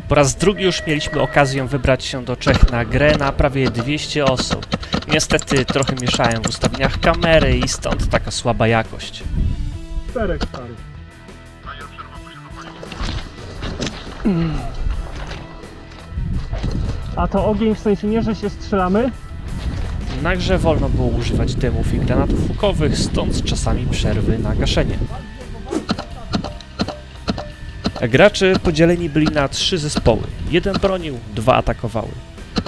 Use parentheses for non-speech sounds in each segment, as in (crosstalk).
Po raz drugi już mieliśmy okazję wybrać się do Czech na grę na prawie 200 osób. Niestety trochę mieszałem w ustawieniach kamery i stąd taka słaba jakość. Czterech stary. A to ogień w sensie nie, że się strzelamy? Na grze wolno było używać dymów i granatów łukowych, stąd czasami przerwy na gaszenie. Gracze podzieleni byli na trzy zespoły. Jeden bronił, dwa atakowały.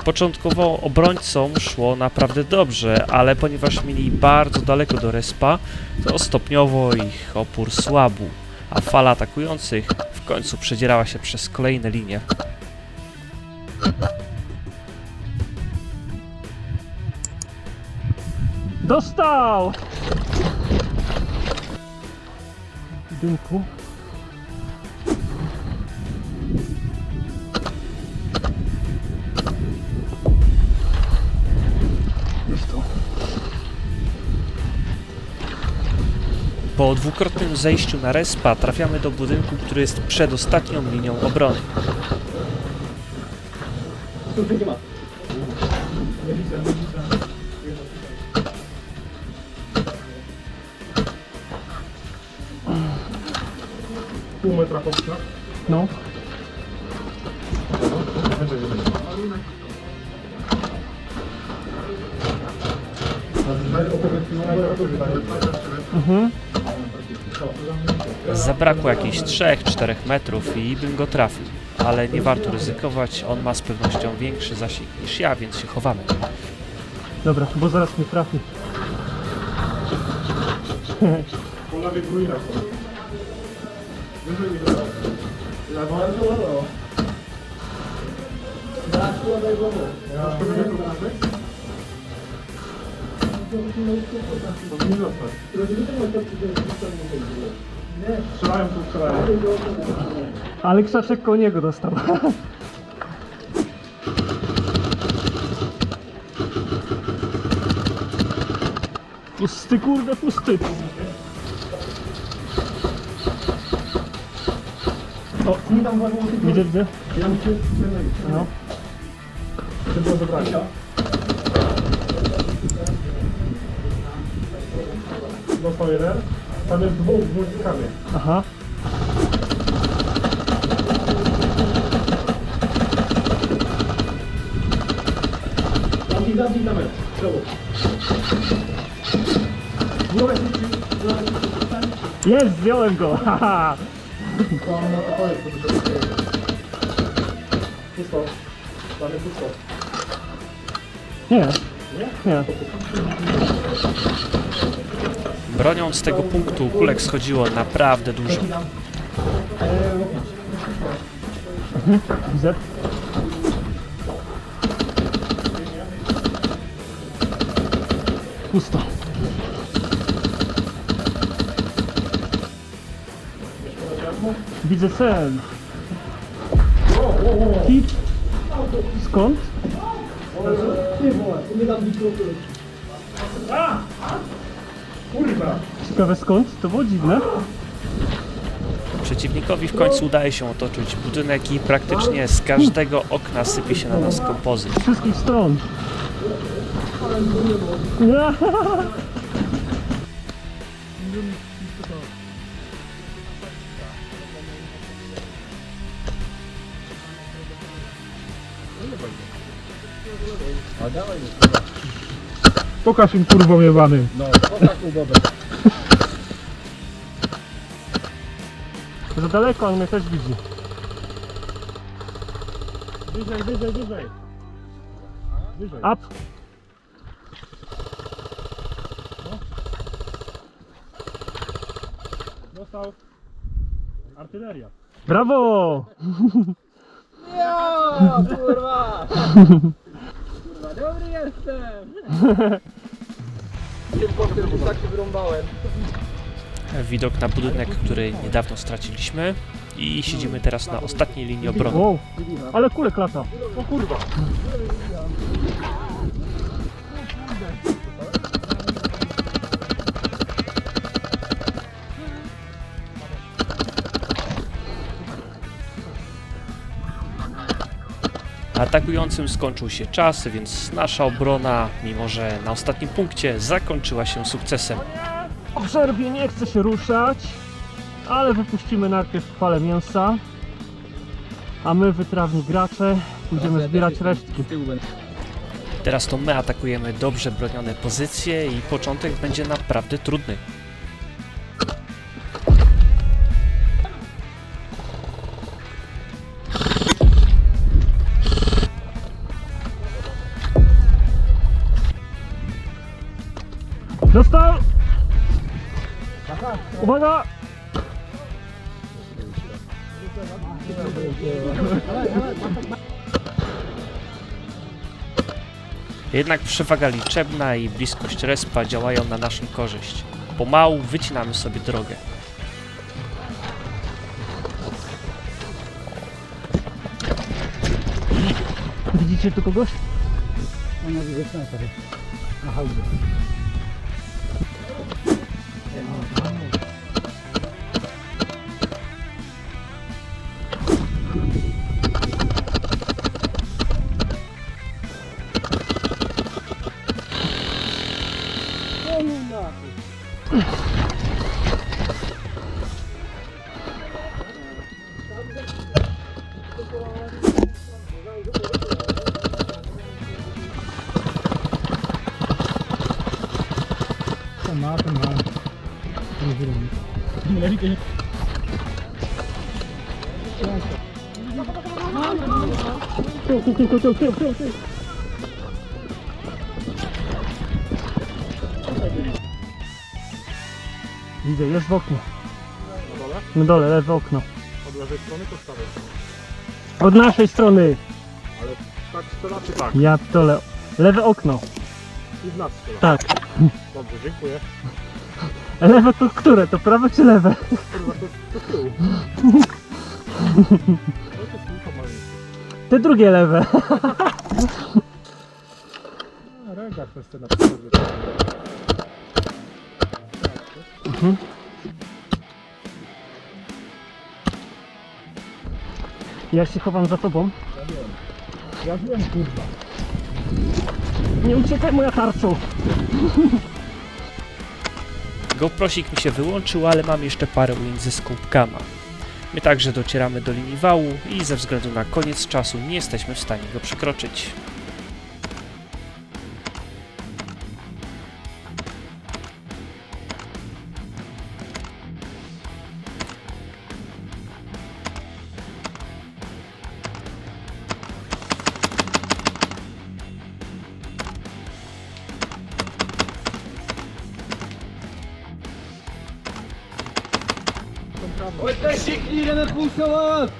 Początkowo obrońcom szło naprawdę dobrze, ale ponieważ mieli bardzo daleko do respa, to stopniowo ich opór słabł, a fala atakujących w końcu przedzierała się przez kolejne linie. Dostał! Dymku. Po dwukrotnym zejściu na respa trafiamy do budynku, który jest przedostatnią linią obrony. Pół metra. No. Mhm. Zabrakło jakichś 3-4 metrów i bym go trafił. Ale nie warto ryzykować, on ma z pewnością większy zasięg niż ja, więc się chowamy. Dobra, bo zaraz mnie trafi. Po lewej ruinach są. Wyżej nie wydało. Lewo, lewo. Ja to dalej? Powinien zostać. Strzelają tu, strzelają. Ale krzaczek koło niego dostał. Pusty kurde, pusty. O, widzę, widzę. No. To było zabranie. Dostał jeden. Tam jest dwóch z głośnikami. Aha. Zamknij, zamknij tam. Przełóż. Jest, zdjąłem go. (laughs) Haha. To na to Pusto. Jest pusto. Nie. Nie. Bronią z tego punktu kulek schodziło naprawdę dużo. Widzę. Pusto. Widzę. Hit. Skąd? Kurwa! Ciekawe skąd? To było dziwne. Przeciwnikowi w końcu udaje się otoczyć budynek i praktycznie z każdego okna sypie się na nas kompozyt. Z wszystkich stron. (laughs) Pokaż im kurwo jebany. Za daleko, on mnie też widzi. Wyżej, wyżej, wyżej. Wyżej. Up. Dostał. Artyleria. Brawo! Kurwa! Kurwa, (laughs) tak się wyrąbałem. Widok na budynek, który niedawno straciliśmy i siedzimy teraz na ostatniej linii obrony. Wow. Ale kule klata. O kurwa. Atakującym skończył się czas, więc nasza obrona, mimo że na ostatnim punkcie, zakończyła się sukcesem. O przerwie nie chce się ruszać, ale wypuścimy najpierw falę mięsa. A my, wytrawni gracze, pójdziemy zbierać resztki. Teraz to my atakujemy dobrze bronione pozycje i początek będzie naprawdę trudny. Dostał! Uwaga! Jednak przewaga liczebna i bliskość respa działają na naszą korzyść. Pomału wycinamy sobie drogę. Widzicie tu kogoś? Tył, tył, tył, Não mata não. Widzę, jest w oknie. Na dole? Na dole, lewe okno. Od lewej strony to stawię. Od naszej strony. Tak strzela czy tak? Ja dole. Lewe okno. I w nas strzela. Tak. Dobrze, dziękuję. Lewe to które? To prawe czy lewe? Kurwa, to, to z tyłu. To jest tylko. Te drugie lewe. A, jest ten na przykład. Ja się chowam za tobą. Ja wiem, kurwa. Nie uciekaj moja tarczu. GoProsik mi się wyłączył, ale mam jeszcze parę ujęć ze Scopecama. My także docieramy do linii wału i ze względu na koniec czasu nie jesteśmy w stanie go przekroczyć. Pulsować!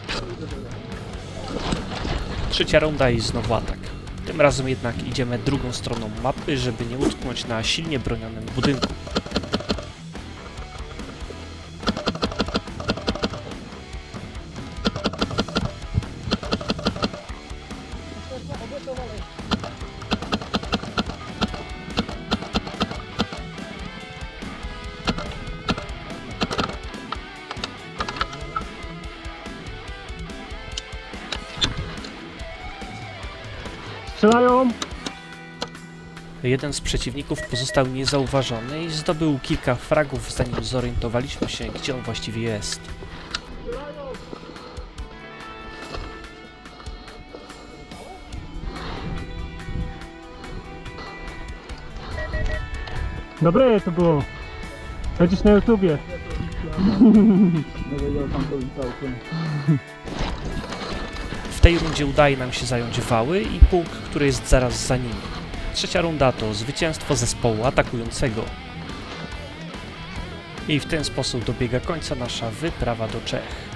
Trzecia runda i znowu atak. Tym razem jednak idziemy drugą stroną mapy, żeby nie utknąć na silnie bronionym budynku. Strzelają. Jeden z przeciwników pozostał niezauważony i zdobył kilka fragów, zanim zorientowaliśmy się, gdzie on właściwie jest. Dobre to było. Będziesz na YouTubie. W tej rundzie udaje nam się zająć wały i punkt, który jest zaraz za nimi. Trzecia runda to zwycięstwo zespołu atakującego. I w ten sposób dobiega końca nasza wyprawa do Czech.